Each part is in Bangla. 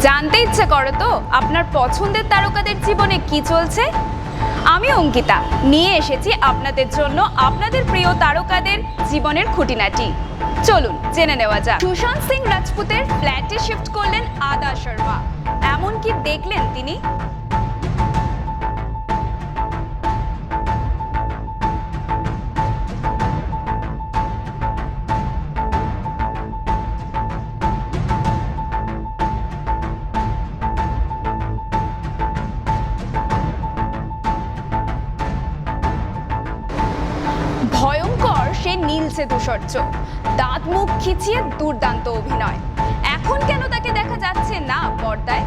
জানতে ইচ্ছে করো তো, আপনার পছন্দের তারকাদের জীবনে কি চলছে? আমি অঙ্কিতা, নিয়ে এসেছি আপনাদের জন্য আপনাদের প্রিয় তারকাদের জীবনের খুঁটিনাটি। চলুন, জেনে নেওয়া যাক। সুশান্ত সিং রাজপুতের ফ্ল্যাটে শিফট করলেন আদা শর্মা। এমন কি দেখলেন তিনি। ভয়ঙ্কর সে নীলসে ধূসর দাঁত মুখ খিচিয়ে দুর্দান্ত অভিনয়। এখন কেন তাকে দেখা যাচ্ছে না পর্দায়?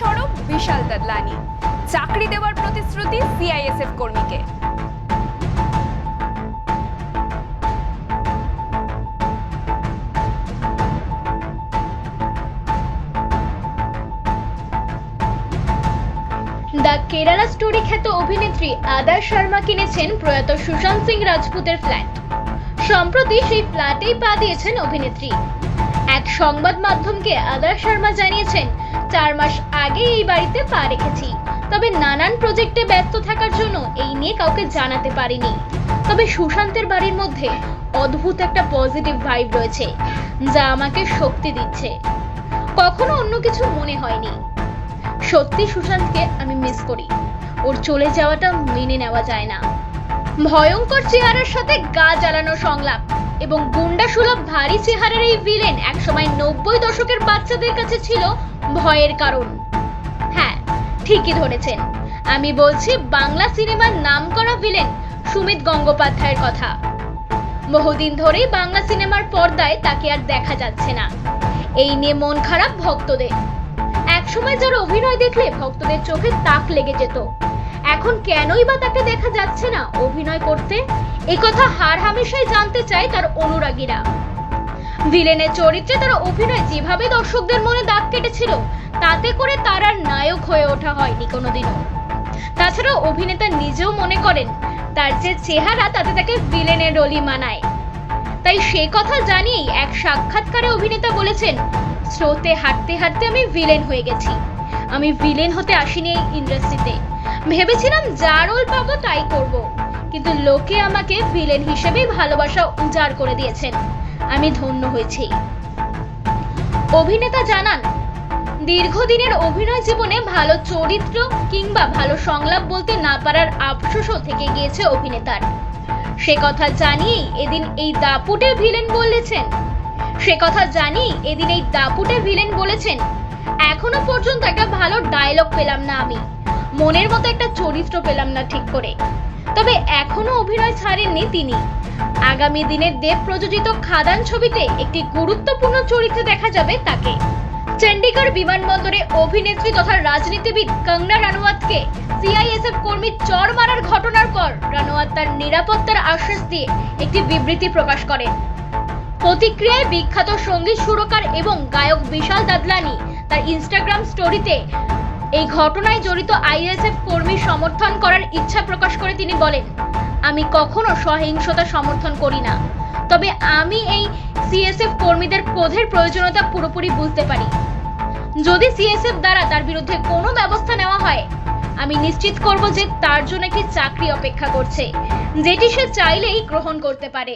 সরব বিশাল দাদলানি। চাকরি দেওয়ার প্রতিশ্রুতি সিআইএসএফ কর্মীকে। দ্য কেরালা স্টোরি খ্যাত অভিনেত্রী আদার শর্মা কিনেছেন প্রয়াত সুশান্ত সিং রাজপুতের ফ্ল্যাট। সম্প্রতি সেই ফ্ল্যাটেই পা দিয়েছেন অভিনেত্রী। এক সংবাদ মাধ্যমকে আদার শর্মা জানিয়েছেন, চার মাস আগে এই বাড়িতে পা রেখেছি। তবে নানান প্রজেক্টে ব্যস্ত থাকার জন্য এই নিয়ে কাউকে জানাতে পারিনি। তবে সুশান্তের বাড়ির মধ্যে অদ্ভুত একটা পজিটিভ ভাইব রয়েছে, যা আমাকে শক্তি দিচ্ছে। কখনো অন্য কিছু মনে হয়নি। সত্যি সুশান্তকে আমি মিস করি। ওর চলে যাওয়াটা মেনে নেওয়া যায় না। ভয়ঙ্কর চেহারার সাথে গা জ্বালানো সংলাপ এবং গুন্ডা সুলভ ভারী চেহারার এই ভিলেন একসময় নব্বই দশকের বাচ্চাদের কাছে ছিল ভয়ের কারণ। হ্যাঁ ঠিকই ধরেছেন। আমি বলছি বাংলা সিনেমার নামকরা ভিলেন সুমিত গঙ্গোপাধ্যায়ের কথা। বহুদিন ধরেই বাংলা সিনেমার পর্দায় তাকে আর দেখা যাচ্ছে না। এই নিয়ে মন খারাপ ভক্তদের। একসময় যারা অভিনয় দেখলে ভক্তদের চোখে তাক লেগে যেত। এখন কেনই বা তাকে দেখা যাচ্ছে না অভিনয় করতে? কথা হার হামেশাই জানতে চায় তার অনুরাগীরা। ভিলেনের চরিত্রে তার অভিনয় যেভাবে দর্শকদের মনে দাগ কেটেছিল, তাতে করে তার আর নায়ক হয়ে ওঠা হয়নি কোনোদিনও। তাছাড়া অভিনেতা নিজেও মনে করেন, তার যে চেহারা তাতে তাকে ভিলেনের রোলই মানায়। তাই সে কথা জানিয়েই এক সাক্ষাৎকারে অভিনেতা বলেছেন স্রোতে হাঁটতে হাঁটতে আমি ভিলেন হয়ে গেছি। আমি ভিলেন হতে আসিনি এই ইন্ডাস্ট্রিতে ভেবেছিলাম যা রোল পাবো তাই করব। কিন্তু লোকে আমাকে ভিলেন হিসেবেই ভালোবাসা উজাড় করে দিয়েছেন। আমি ধন্য হয়েছি। অভিনেতা জানান, দীর্ঘদিনের অভিনয় জীবনে ভালো চরিত্র কিংবা ভালো সংলাপ বলতে না পারার আফসোসও থেকে গিয়েছে অভিনেতার। সে কথা জানিয়েই এদিন এই দাপুটে ভিলেন বলেছেন সে কথা জানি এদিন এই দাপুটে ভিলেন বলেছেন। এখনও পর্যন্ত একটা ভালো ডায়লগ পেলাম না আমি। মনের মতো একটা চরিত্র পেলাম না ঠিক করে। তবে এখনও অভিনয় ছাড়েননি তিনি। আগামী দিনের দেব প্রযোজিত খাদান ছবিতে একটি গুরুত্বপূর্ণ চরিত্রে দেখা যাবে তাকে। চণ্ডীগড় বিমানবন্দরে অভিনেত্রী তথা রাজনীতিবিদ কঙ্গনা রানাওয়াতকে সিআইএসএফ কর্মী চর মারার ঘটনার পর রানাওয়াত তার নিরাপত্তার আশ্বাস দিয়ে একটি বিবৃতি প্রকাশ করেন। প্রতিক্রিয়ায় বিখ্যাত সংগীত সুরকার এবং গায়ক বিশাল দাদলানি তার ইনস্টাগ্রাম স্টোরিতে এই ঘটনায় জড়িত আইএসএফ কর্মী সমর্থন করার ইচ্ছা প্রকাশ করে তিনি বলেন, আমি কখনো সহিংসতা সমর্থন করি না। তবে আমি এই সিএসএফ কর্মীদের ক্রোধের প্রয়োজনীয়তা পুরোপুরি বুঝতে পারি। যদি সিএসএফ দ্বারা তার বিরুদ্ধে কোনো ব্যবস্থা নেওয়া হয়, আমি নিশ্চিত করব যে তার জন্য একটি চাকরি অপেক্ষা করছে, যেটি সে চাইলেই গ্রহণ করতে পারে।